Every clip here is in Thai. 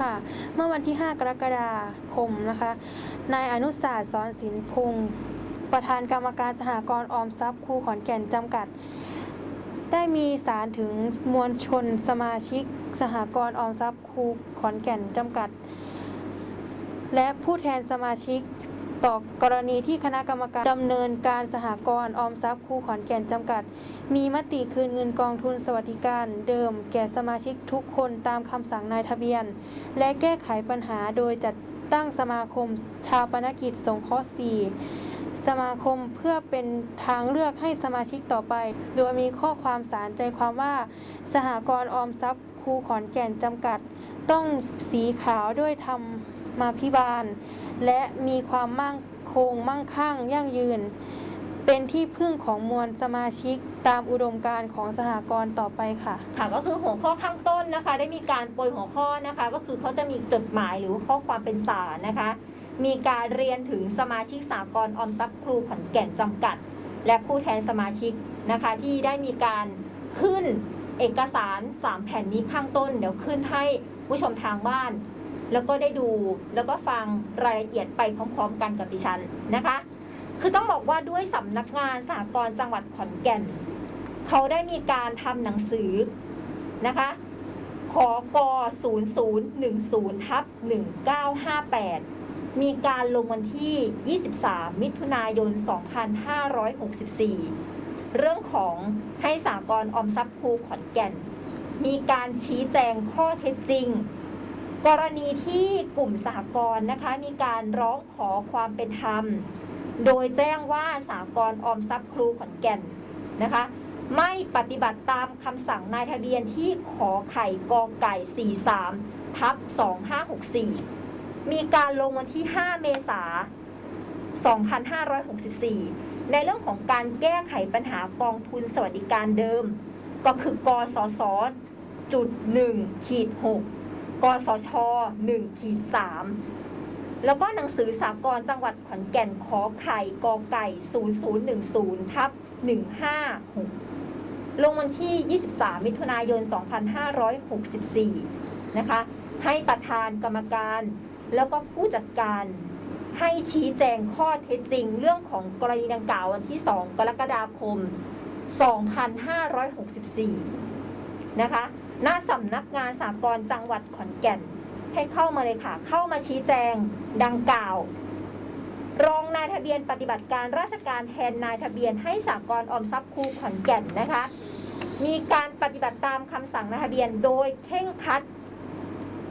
ค่ะ เมื่อวันที่ 5 กรกฎาคมนะคะ นายอนุสาสรสอนศิลพงศ์ประธานกรรมการสหกรณ์ออมทรัพย์ครูขอนแก่นจำกัด ได้มีสารถึงมวลชนสมาชิก สหกรณ์ออมทรัพย์ครูขอนแก่นจำกัด และผู้แทนสมาชิก ต่อกรณีที่คณะกรรมการดำเนินการสหกรณ์ออมทรัพย์ครูขอนแก่นจำกัด มีมติคืนเงินกองทุนสวัสดิการเดิมแก่สมาชิกทุกคนตามคำสั่งนายทะเบียน และแก้ไขปัญหาโดยจัดตั้งสมาคมชาวปนกิจสงเคราะห์4สมาคมเพื่อเป็นทางเลือกให้สมาชิกต่อไป โดยมีข้อความสารใจความว่า สหกรณ์ออมทรัพย์ครูขอนแก่นจำกัด ต้องสีขาวด้วยธรร มาพิบาล และมีความมั่งคงมั่งคั่งยั่งยืน เป็นที่พึ่งของมวลสมาชิกตามอุดมการณ์ของสหกรณ์ต่อไปค่ะ ค่ะก็คือหัวข้อข้างต้นนะคะ ได้มีการโปรยหัวข้อนะคะ ก็คือเขาจะมีจดหมายหรือข้อความเป็นสารนะคะ มีการเรียนถึงสมาชิกสากลออมทรัพย์ครูขอนแก่นจำกัด และผู้แทนสมาชิกนะคะ ที่ได้มีการขึ้นเอกสาร 3 แผ่นนี้ข้างต้น เดี๋ยวขึ้นให้ผู้ชมทางบ้าน แล้วก็ได้ดูแล้วก็ฟังรายละเอียดไปพร้อมๆ กันกับดิฉันนะคะ คือต้องบอกว่าด้วยสำนักงานสหกรณ์จังหวัดขอนแก่น เขาได้มีการทำหนังสือนะคะขอก0010ทับ1958 มีการลงวันที่ 23 มิถุนายน 2564 เรื่องของให้สากลออมทรัพย์ครูขอนแก่น มีการชี้แจงข้อเท็จจริง กรณีที่กลุ่มสหกรณ์นะคะ มีการร้องขอความเป็นธรรม โดยแจ้งว่าสากลออมทรัพย์ครูขอนแก่นนะคะ ไม่ปฏิบัติตามคำสั่งนายทะเบียนที่ขอไข่กอไก่ 43ทับ2564 มีการลงวันที่ 5 เมษายน2564 ในเรื่องของการแก้ไขปัญหากองทุนสวัสดิการเดิม ก็คือกสศจุด1ขีด6 กสช1ขีด3แล้วก็หนังสือสากลจังหวัดขอนแก่นขอไข่กอไก่ 0010ทับ156 ลงวันที่ 23 มิถุนายน 2564 นะคะ ให้ประธานกรรมการแล้วก็ผู้จัดการให้ชี้แจงข้อเท็จจริงเรื่องของกรณีดังกล่าววันที่ 2 กรกฎาคม 2564 นะคะ หน้าสำนักงานสากลจังหวัดขอนแก่น ให้เข้ามาเลยค่ะ เข้ามาชี้แจงดังกล่าว รองนายทะเบียนปฏิบัติการราชการแทนนายทะเบียนให้สากลออมทรัพย์ครูขอนแก่นนะคะ มีการปฏิบัติตามคำสั่งนายทะเบียนโดยเข่งครัด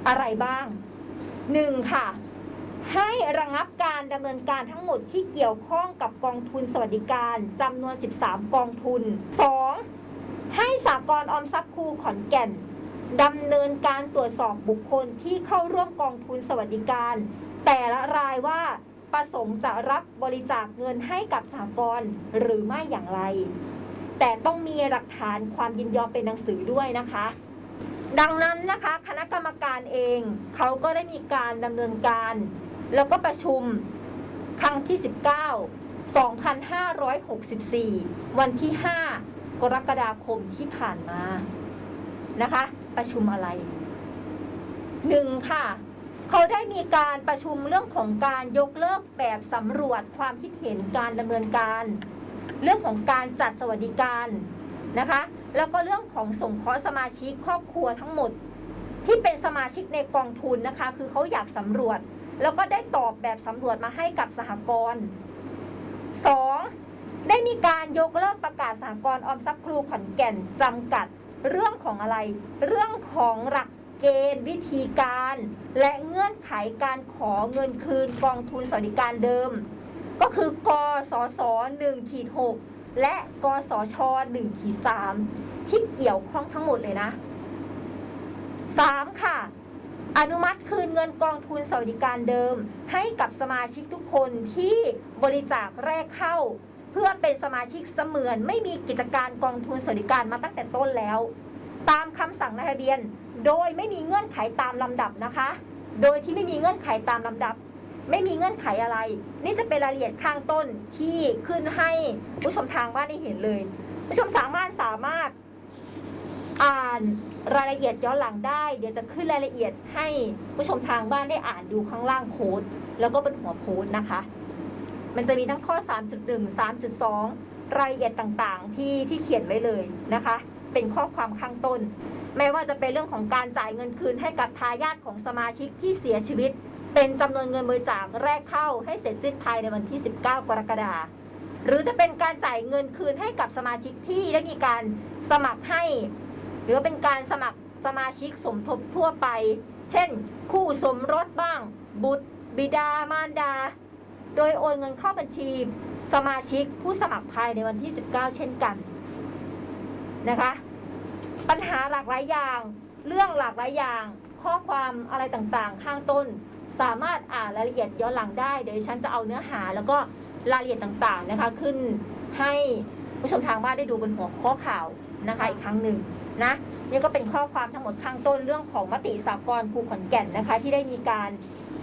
อะไรบ้างหนึ่งค่ะให้ระงับการดำเนินการทั้งหมดที่เกี่ยวข้องกับกองทุนสวัสดิการจำนวน 13 กองทุน 2. ให้สากลออมทรัพย์ครูขอนแก่นดำเนินการตรวจสอบบุคคลที่เข้าร่วมกองทุนสวัสดิการ แต่ละรายว่าประสงค์จะรับบริจาคเงินให้กับสากลหรือไม่อย่างไร แต่ต้องมีหลักฐานความยินยอมเป็นหนังสือด้วยนะคะ ดังนั้นนะคะคณะกรรมการเองเขาก็ได้มีการดำเนินการ แล้วก็ประชุมครั้งที่ 19 2564 วันที่ 5 กรกฎาคมที่ผ่านมานะคะ ประชุมอะไรหนึ่งค่ะ เขาได้มีการประชุมเรื่องของการยกเลิกแบบสำรวจความคิดเห็นการดำเนินการ เรื่องของการจัดสวัสดิการนะคะ แล้วก็เรื่องของส่งเคราะห์สมาชิกครอบครัวทั้งหมด ที่เป็นสมาชิกในกองทุนนะคะ คือเขาอยากสำรวจ แล้วก็ได้ตอบแบบสำรวจมาให้กับสหกรณ์ การยกเลิกประกาศสหกรณ์ออมทรัพย์ครูขอนแก่นจำกัดเรื่องของอะไร เรื่องของหลักเกณฑ์วิธีการ และเงื่อนไขการขอเงินคืนกองทุนสวัสดิการเดิม ก็คือกสศ1ขีด6และกสช1ขีด3ที่เกี่ยวข้องทั้งหมดเลยนะ 3. ค่ะ อนุมัติคืนเงินกองทุนสวัสดิการเดิม ให้กับสมาชิกทุกคนที่บริจาคแรกเข้า เพื่อเป็นสมาชิกเสมือนไม่มีกิจการกองทุนสวัสดิการมาตั้งแต่ต้นแล้ว ตามคำสั่งนายทะเบียน โดยไม่มีเงื่อนไขตามลำดับนะคะ โดยที่ไม่มีเงื่อนไขตามลำดับ ไม่มีเงื่อนไขอะไร นี่จะเป็นรายละเอียดข้างต้นที่ขึ้นให้ผู้ชมทางบ้านได้เห็นเลยผู้ชมสามารถสามารถอ่านรายละเอียดย้อนหลังได้ เดี๋ยวจะขึ้นรายละเอียดให้ผู้ชมทางบ้านได้อ่านดูข้างล่างโพสต์แล้วก็บนหัวโพสต์นะคะ มันจะมีทั้งข้อ 3.1 3.2 รายละเอียดต่างๆ ที่ที่เขียนไว้เลยนะคะ เป็นข้อความข้างต้น ไม่ว่าจะเป็นเรื่องของการจ่ายเงินคืนให้กับทายาทของสมาชิกที่เสียชีวิต เป็นจำนวนเงินบริจาคแรกเข้าให้เสร็จสิ้นภายในวันที่ 19 กรกฎาคมหรือจะเป็นการจ่ายเงินคืนให้กับสมาชิกที่ได้มีการสมัครให้ หรือว่าเป็นการสมัครสมาชิกสมทบทั่วไป เช่น คู่สมรสบ้าง บุตร บิดามารดา โดยโอนเงินเข้าบัญชีสมาชิกผู้สมัครภายในวันที่ 19 เช่นกันนะคะ ปัญหาหลากหลายอย่าง เรื่องหลากหลายอย่าง ข้อความอะไรต่างๆ ข้างต้น สามารถอ่านรายละเอียดย้อนหลังได้ เดี๋ยวฉันจะเอาเนื้อหาแล้วก็รายละเอียดต่างๆนะคะ ขึ้นให้ผู้ชมทางบ้านได้ดูบนหัวข้อข่าวนะคะ อีกครั้งหนึ่งนะนี่ก็เป็นข้อความทั้งหมดข้างต้นเรื่องของมติสากลครูขอนแก่นนะคะ ที่ได้มีการ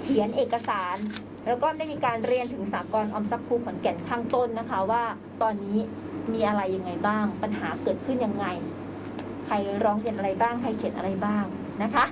เขียนเอกสาร แล้วก็ได้มีการเรียนถึงสากลออมทรัพย์ครูขอนแก่นข้างต้นนะคะ ว่าตอนนี้มีอะไรยังไงบ้าง ปัญหาเกิดขึ้นยังไง ใครร้องเรียนอะไรบ้าง ใครเขียนอะไรบ้างนะคะ